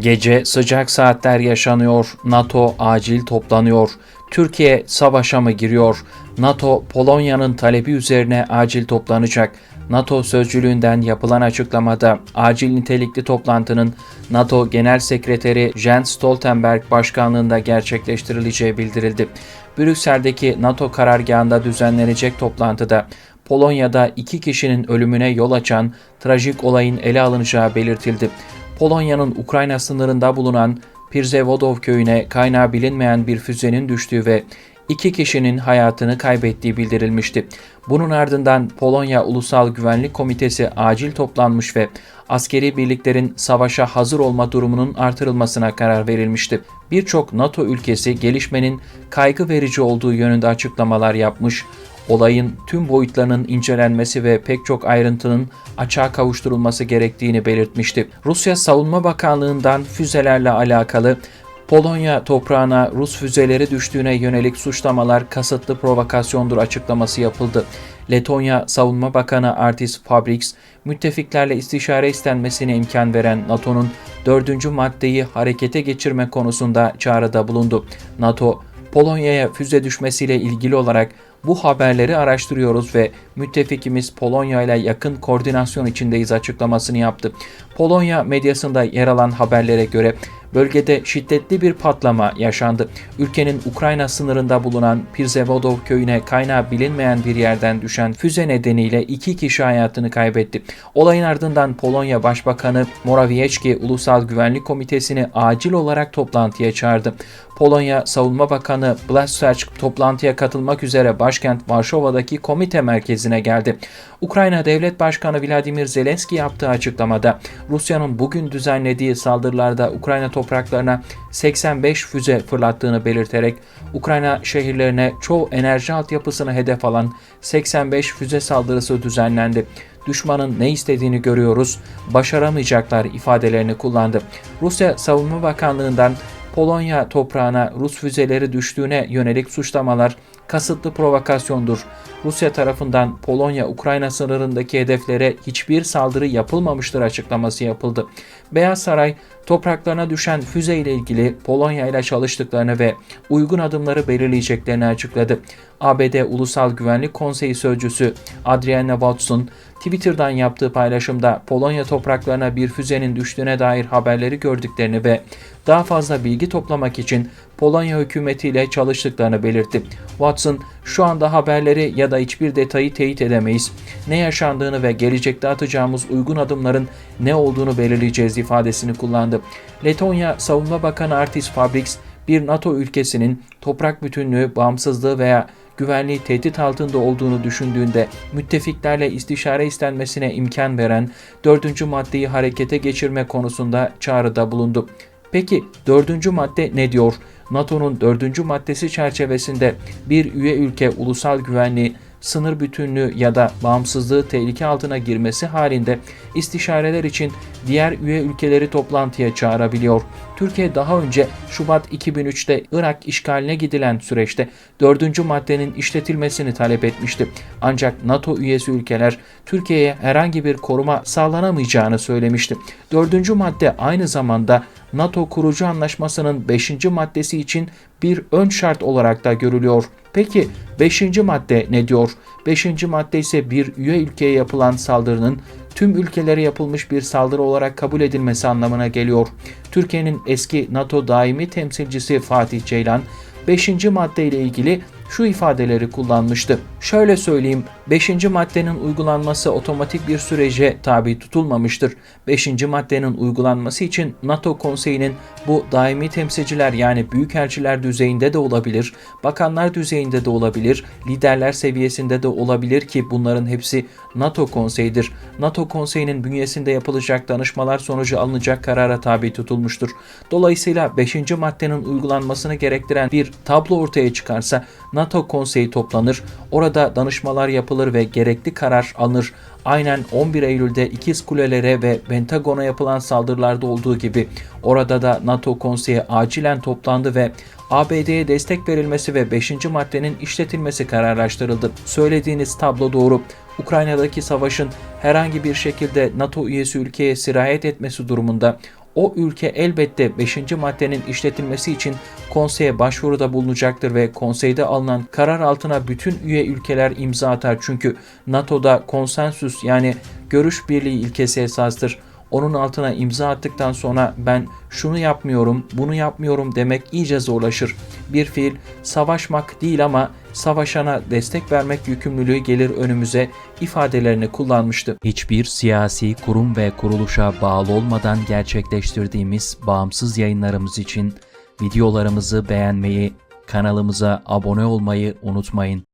Gece sıcak saatler yaşanıyor. NATO acil toplanıyor. Türkiye savaşa mı giriyor? NATO Polonya'nın talebi üzerine acil toplanacak. NATO sözcülüğünden yapılan açıklamada acil nitelikli toplantının NATO Genel Sekreteri Jens Stoltenberg başkanlığında gerçekleştirileceği bildirildi. Brüksel'deki NATO karargahında düzenlenecek toplantıda Polonya'da iki kişinin ölümüne yol açan trajik olayın ele alınacağı belirtildi. Polonya'nın Ukrayna sınırında bulunan Pirzevodov köyüne kaynağı bilinmeyen bir füzenin düştüğü ve iki kişinin hayatını kaybettiği bildirilmişti. Bunun ardından Polonya Ulusal Güvenlik Komitesi acil toplanmış ve askeri birliklerin savaşa hazır olma durumunun artırılmasına karar verilmişti. Birçok NATO ülkesi gelişmenin kaygı verici olduğu yönünde açıklamalar yapmış, olayın tüm boyutlarının incelenmesi ve pek çok ayrıntının açığa kavuşturulması gerektiğini belirtmişti. Rusya Savunma Bakanlığı'ndan füzelerle alakalı Polonya toprağına Rus füzeleri düştüğüne yönelik suçlamalar kasıtlı provokasyondur açıklaması yapıldı. Letonya Savunma Bakanı Artis Fabriks, müttefiklerle istişare istenmesine imkan veren NATO'nun dördüncü maddeyi harekete geçirme konusunda çağrıda bulundu. NATO, Polonya'ya füze düşmesiyle ilgili olarak bu haberleri araştırıyoruz ve müttefikimiz Polonya ile yakın koordinasyon içindeyiz açıklamasını yaptı. Polonya medyasında yer alan haberlere göre bölgede şiddetli bir patlama yaşandı. Ülkenin Ukrayna sınırında bulunan Pirzevodov köyüne kaynağı bilinmeyen bir yerden düşen füze nedeniyle iki kişi hayatını kaybetti. Olayın ardından Polonya Başbakanı Morawiecki Ulusal Güvenlik Komitesi'ni acil olarak toplantıya çağırdı. Polonya Savunma Bakanı Blaszczak toplantıya katılmak üzere başkent Varşova'daki komite merkezine geldi. Ukrayna Devlet Başkanı Vladimir Zelenski yaptığı açıklamada Rusya'nın bugün düzenlediği saldırılarda Ukrayna topraklarına 85 füze fırlattığını belirterek Ukrayna şehirlerine çoğu enerji altyapısını hedef alan 85 füze saldırısı düzenlendi düşmanın ne istediğini görüyoruz, başaramayacaklar ifadelerini kullandı. Rusya Savunma Bakanlığı'ndan Polonya toprağına Rus füzeleri düştüğüne yönelik suçlamalar kasıtlı provokasyondur. Rusya tarafından Polonya-Ukrayna sınırındaki hedeflere hiçbir saldırı yapılmamıştır açıklaması yapıldı. Beyaz Saray topraklarına düşen füze ile ilgili Polonya ile çalıştıklarını ve uygun adımları belirleyeceklerini açıkladı. ABD Ulusal Güvenlik Konseyi Sözcüsü Adriana Watson Twitter'dan yaptığı paylaşımda Polonya topraklarına bir füzenin düştüğüne dair haberleri gördüklerini ve daha fazla bilgi toplamak için Polonya hükümetiyle çalıştıklarını belirtti. Watson, şu anda haberleri ya da hiçbir detayı teyit edemeyiz. Ne yaşandığını ve gelecekte atacağımız uygun adımların ne olduğunu belirleyeceğiz ifadesini kullandı. Letonya Savunma Bakanı Artis Fabriks, bir NATO ülkesinin toprak bütünlüğü, bağımsızlığı veya güvenliği tehdit altında olduğunu düşündüğünde müttefiklerle istişare istenmesine imkan veren dördüncü maddeyi harekete geçirme konusunda çağrıda bulundu. Peki dördüncü madde ne diyor? NATO'nun dördüncü maddesi çerçevesinde bir üye ülke ulusal güvenliği, sınır bütünlüğü ya da bağımsızlığı tehlike altına girmesi halinde istişareler için diğer üye ülkeleri toplantıya çağırabiliyor. Türkiye daha önce Şubat 2003'te Irak işgaline gidilen süreçte dördüncü maddenin işletilmesini talep etmişti. Ancak NATO üyesi ülkeler Türkiye'ye herhangi bir koruma sağlanamayacağını söylemişti. Dördüncü madde aynı zamanda NATO kurucu anlaşmasının 5. maddesi için bir ön şart olarak da görülüyor. Peki 5. madde ne diyor? 5. madde ise bir üye ülkeye yapılan saldırının tüm ülkelere yapılmış bir saldırı olarak kabul edilmesi anlamına geliyor. Türkiye'nin eski NATO daimi temsilcisi Fatih Ceylan 5. madde ile ilgili şu ifadeleri kullanmıştı. Şöyle söyleyeyim, 5. maddenin uygulanması otomatik bir sürece tabi tutulmamıştır. 5. maddenin uygulanması için NATO konseyinin bu daimi temsilciler yani büyükelçiler düzeyinde de olabilir, bakanlar düzeyinde de olabilir, liderler seviyesinde de olabilir ki bunların hepsi NATO konseyidir. NATO konseyinin bünyesinde yapılacak danışmalar sonucu alınacak karara tabi tutulmuştur. Dolayısıyla 5. maddenin uygulanmasını gerektiren bir tablo ortaya çıkarsa NATO konseyi toplanır, orada danışmalar yapılır ve gerekli karar alınır. Aynen 11 Eylül'de ikiz kulelere ve Pentagon'a yapılan saldırılarda olduğu gibi orada da NATO konseyi acilen toplandı ve ABD'ye destek verilmesi ve 5. maddenin işletilmesi kararlaştırıldı. Söylediğiniz tablo doğru. Ukrayna'daki savaşın herhangi bir şekilde NATO üyesi ülkeye sirayet etmesi durumunda o ülke elbette 5. maddenin işletilmesi için konseye başvuruda bulunacaktır ve konseyde alınan karar altına bütün üye ülkeler imza atar. Çünkü NATO'da konsensüs yani görüş birliği ilkesi esastır. Onun altına imza attıktan sonra ben şunu yapmıyorum, bunu yapmıyorum demek iyice zorlaşır. Bir fiil savaşmak değil ama savaşana destek vermek yükümlülüğü gelir önümüze ifadelerini kullanmıştı. Hiçbir siyasi kurum ve kuruluşa bağlı olmadan gerçekleştirdiğimiz bağımsız yayınlarımız için videolarımızı beğenmeyi, kanalımıza abone olmayı unutmayın.